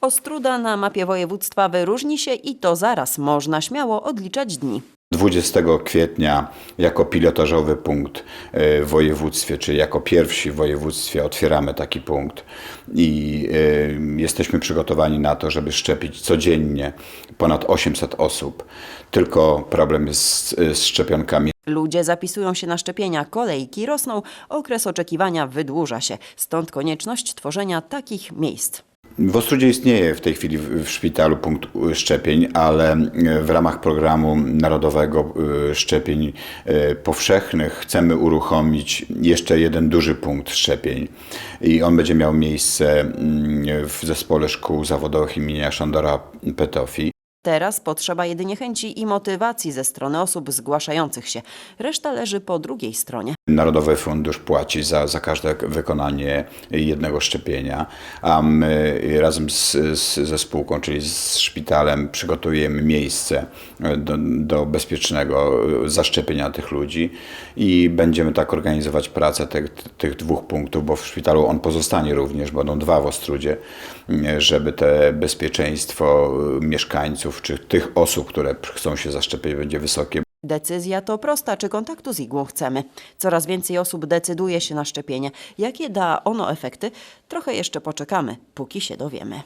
Ostruda na mapie województwa wyróżni się i to zaraz można śmiało odliczać dni. 20 kwietnia jako pilotażowy punkt e, w województwie, czyli jako pierwsi w województwie otwieramy taki punkt i e, jesteśmy przygotowani na to, żeby szczepić codziennie ponad 800 osób. Tylko problem jest z, z szczepionkami. Ludzie zapisują się na szczepienia, kolejki rosną, okres oczekiwania wydłuża się. Stąd konieczność tworzenia takich miejsc. W Ostrudzie istnieje w tej chwili w, szpitalu punkt szczepień, ale y, w ramach programu narodowego y, szczepień y, powszechnych chcemy uruchomić jeszcze jeden duży punkt szczepień i on będzie miał miejsce w zespole szkół zawodowych imienia Szandora Petofi. Teraz potrzeba jedynie chęci i motywacji ze strony osób zgłaszających się. Reszta leży po drugiej stronie. Narodowy Fundusz płaci za, za każde wykonanie jednego szczepienia, a my razem z, z, ze spółką, czyli z szpitalem, przygotujemy miejsce do, do bezpiecznego zaszczepienia tych ludzi i będziemy tak organizować pracę tych, tych dwóch punktów, bo w szpitalu on pozostanie również, będą dwa w Ostrudzie, żeby te bezpieczeństwo mieszkańców czy tych osób, które chcą się zaszczepić, będzie wysokie. Decyzja to prosta, czy kontaktu z igłą chcemy. Coraz więcej osób decyduje się na szczepienie. Jakie da ono efekty? Trochę jeszcze poczekamy, póki się dowiemy.